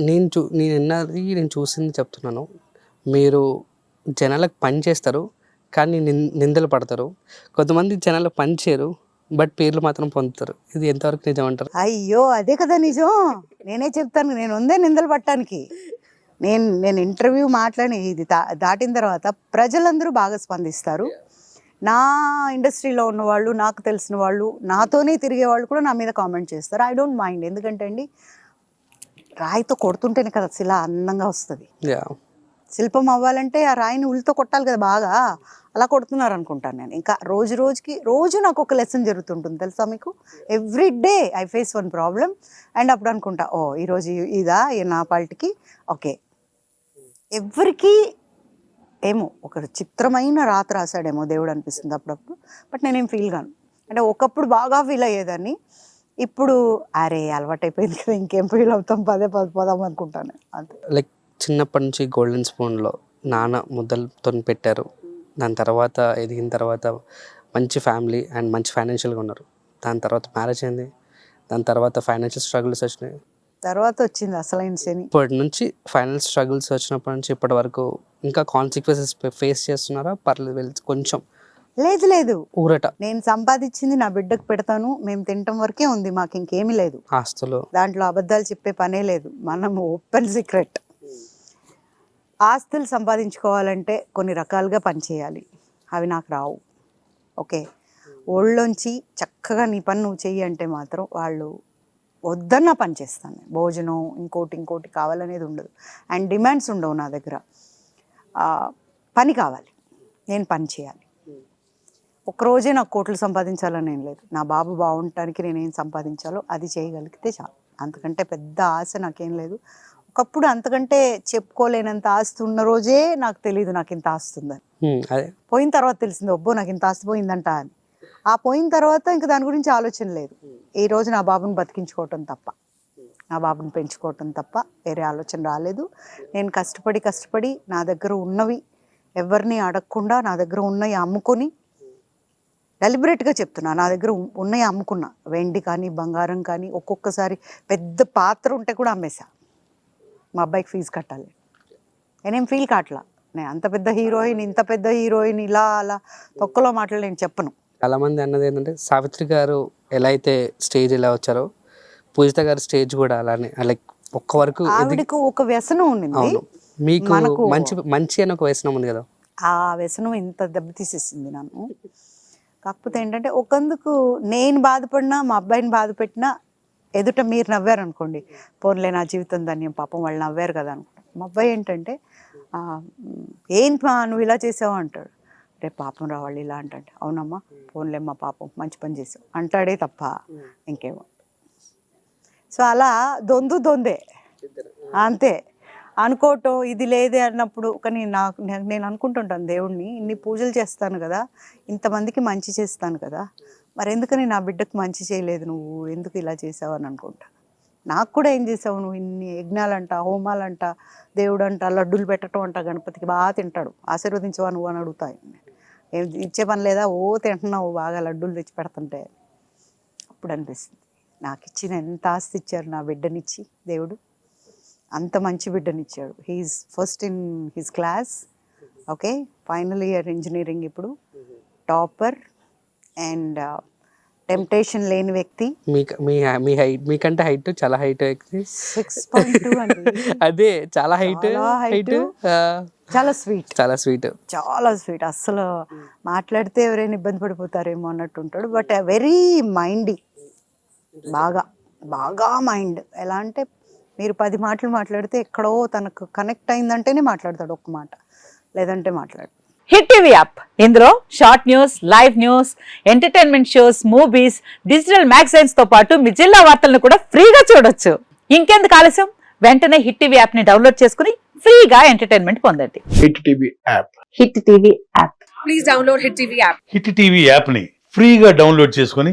నేను చూ నేను విన్నది నేను చూసింది చెప్తున్నాను. మీరు జనాలకు పని చేస్తారు కానీ నిందలు పడతారు. కొంతమంది జనాలకు పని చేయరు బట్ పేర్లు మాత్రం పొందుతారు. ఇది ఎంతవరకు నిజం అంటారు అయ్యో అదే కదా నిజం. నేనే చెప్తాను నేను ఉందే నిందలు పట్టడానికి. నేను నేను ఇంటర్వ్యూ మాట్లాడి ఇది దా- దాటిన తర్వాత ప్రజలందరూ బాగా స్పందిస్తారు. నా ఇండస్ట్రీలో ఉన్న వాళ్ళు నాకు తెలిసిన వాళ్ళు నాతోనే తిరిగే వాళ్ళు కూడా నా మీద కామెంట్ చేస్తారు. ఐ డోంట్ మైండ్ ఎందుకంటే అండి రాయితో కొడుతుంటేనే కదా శిల అందంగా వస్తుంది. శిల్పం అవ్వాలంటే ఆ రాయిని ఉల్లితో కొట్టాలి కదా బాగా. అలా కొడుతున్నారు అనుకుంటాను నేను. ఇంకా రోజు రోజుకి రోజు నాకు ఒక లెసన్ జరుగుతుంటుంది తెలుసా మీకు? Every day I face one problem and అప్పుడు అనుకుంటా ఓ ఈరోజు ఇదా ఈ నా పాలిటికి ఓకే. ఎవరికి ఏమో ఒక చిత్రమైన రాత రాశాడేమో దేవుడు అనిపిస్తుంది అప్పుడప్పుడు. బట్ నేనేం ఫీల్ కాను. అంటే ఒకప్పుడు బాగా ఫీల్ అయ్యేదాన్ని. ఇప్పుడు అరే అలవాటైపోయింది కదా ఇంకేం ఫీల్ అవుతాం పదే పద పోదాం అనుకుంటాను. అంతే. లైక్ చిన్నప్పటి నుంచి గోల్డెన్ స్పూన్లో నాన్న ముద్దలతో పెట్టారు. దాని తర్వాత ఎదిగిన తర్వాత మంచి ఫ్యామిలీ అండ్ మంచి ఫైనాన్షియల్గా ఉన్నారు. దాని తర్వాత మ్యారేజ్ అయింది. దాని తర్వాత ఫైనాన్షియల్ స్ట్రగుల్స్ వచ్చినాయి. తర్వాత వచ్చింది అసలైన శని. ఇప్పటి నుంచి ఫైనల్ స్ట్రగుల్స్ వచ్చినప్పటి నుంచి ఇప్పటి వరకు ఇంకా కాన్సిక్వెన్సెస్ ఫేస్ చేస్తున్నారా? పర్లేదు కొంచెం లేదు లేదు. ఊరట. నేను సంపాదించింది నా బిడ్డకు పెడతాను మేము తినటం వరకే ఉంది మాకు ఇంకేమీ లేదు. ఆస్తులు. దాంట్లో అబద్ధాలు చెప్పే పనే లేదు. మనం ఓపెన్ సీక్రెట్. ఆస్తులు సంపాదించుకోవాలంటే కొన్ని రకాలుగా పనిచేయాలి. అవి నాకు రావు. ఓకే? ఒళ్ళొంచి చక్కగా నీ పని నువ్వు చెయ్యి అంటే మాత్రం వాళ్ళు వద్దన్న పని చేస్తాను. భోజనం ఇంకోటి ఇంకోటి కావాలనేది ఉండదు. అండ్ డిమాండ్స్ ఉండవు నా దగ్గర. పని కావాలి. నేను పని చేయాలి. ఒక్కరోజే నాకు కోట్లు సంపాదించాలని ఏం లేదు. నా బాబు బాగుండటానికి నేను ఏం సంపాదించాలో అది చేయగలిగితే చాలు. అంతకంటే పెద్ద ఆశ నాకేం లేదు. ఒకప్పుడు అంతకంటే చెప్పుకోలేనంత ఆస్తి ఉన్న రోజే నాకు తెలియదు నాకు ఇంత ఆస్తి ఉందని. హ్మ్, అదే. పోయిన తర్వాత తెలిసింది ఒబ్బో నాకు ఇంత ఆస్తి పోయిందంట అని. ఆ పోయిన తర్వాత ఇంకా దాని గురించి ఆలోచన లేదు. ఈ రోజు నా బాబుని బతికించుకోవటం తప్ప. నా బాబుని పెంచుకోవటం తప్ప వేరే ఆలోచన రాలేదు. నేను కష్టపడి కష్టపడి నా దగ్గర ఉన్నవి ఎవరిని అడగకుండా నా దగ్గర ఉన్నవి అమ్ముకొని డెలిబరేట్గా చెప్తున్నా. నా దగ్గర ఉ- ఉన్నవి అమ్ముకున్నా. వెండి కానీ బంగారం కానీ ఒక్కొక్కసారి పెద్ద పాత్ర ఉంటే కూడా అమ్మేశా. మా అబ్బాయికి ఫీజు కట్టాలి. నేనేం ఫీల్ కావట్లా నేను అంత పెద్ద హీరోయిన్ ఇంత పెద్ద హీరోయిన్ ఇలా అలా తొక్కలో మాటలు నేను చెప్పను. చాలా మంది అన్నది ఏంటంటే సావిత్రి గారు ఎలా అయితే స్టేజ్ ఎలా వచ్చారో పూజిత గారి స్టేజ్ కూడా అలానే లైక్ ఒక్క వరకు ఆవిడకు ఒక వ్యసనం ఉండింది. అవును. మీకు మంచి మంచి అని ఒక వ్యసనం ఉంది కదా? ఆ వ్యసనం ఇంత దెబ్బతీసేసింది నన్ను. కాకపోతే ఏంటంటే ఒకందుకు నేను బాధపడినా మా అబ్బాయిని బాధపెట్టినా ఎదుట మీరు నవ్వారు అనుకోండి పోన్లే నా జీవితం ధన్యం పాపం వాళ్ళు నవ్వారు కదా అనుకుంటా. మా అబ్బాయి ఏంటంటే "ఆ, మ్, ఏం నువ్వు ఇలా చేసావు అంటాడు. రేపు పాపం రావాలి ఇలా అంటే అవునమ్మా పోన్లే మా పాపం మంచి పని చేసావు. అంటాడే తప్ప ఇంకేమో సో అలా దొందు దొందే. అంతే. అనుకోవటం ఇది లేదే అన్నప్పుడు కానీ నాకు నేను- నేను అనుకుంటుంటాను దేవుణ్ణి ఇన్ని పూజలు చేస్తాను కదా ఇంతమందికి మంచి చేస్తాను కదా మరి ఎందుకని నా బిడ్డకు మంచి చేయలేదు నువ్వు ఎందుకు ఇలా చేసావు అని అనుకుంటా. నాకు కూడా ఏం చేసావు నువ్వు ఇన్ని యజ్ఞాలంట హోమాలంట దేవుడు అంట లడ్డూలు పెట్టడం అంట గణపతికి బాగా తింటాడు ఆశీర్వదించవా నువ్వు అని అడుగుతాయి ఏం ఇచ్చే పని లేదా? ఓ తింటున్నావు బాగా లడ్డూలు తెచ్చి పెడుతుంటే. అప్పుడు అనిపిస్తుంది. నాకు ఇచ్చిన ఎంత ఆస్తి ఇచ్చారు నా బిడ్డనిచ్చి దేవుడు. అంత మంచి బిడ్డనిచ్చాడు. He's first in his class okay final year engineering ఇప్పుడు. టాపర్ అండ్ టెంప్టేషన్ లేని వ్యక్తి. మీ మీ హైట్ మీకంటే హైట్ చాలా హైట్ సిక్స్ టూ అండి. అదే చాలా హైట్. హైట్ చాలా స్వీట్ చాలా స్వీట్ చాలా స్వీట్ అస్సలు మాట్లాడితే ఎవరైనా ఇబ్బంది పడిపోతారేమో అన్నట్టు ఉంటాడు. బట్ వెరీ మైండీ బాగా బాగా మైండ్ ఎలా అంటే మీరు పది మాటలు మాట్లాడితే ఎక్కడో తనకు కనెక్ట్ అయిందంటేనే మాట్లాడతాడు ఒక్క మాట. లేదంటే మాట్లాడు. Hit TV app. ఇందులో short news live news entertainment shows movies digital మ్యాగజైన్స్తో పాటు మీ జిల్లా వార్తలను కూడా ఫ్రీగా చూడొచ్చు. ఇంకెందుకు ఆలస్యం? వెంటనే హిట్ టీవీ యాప్ని డౌన్లోడ్ చేసుకుని ఫ్రీగా ఎంటర్టైన్మెంట్ పొందండి. Hit TV app. Hit TV app. Hit TV యాప్ని ఫ్రీగా డౌన్లోడ్ చేసుకొని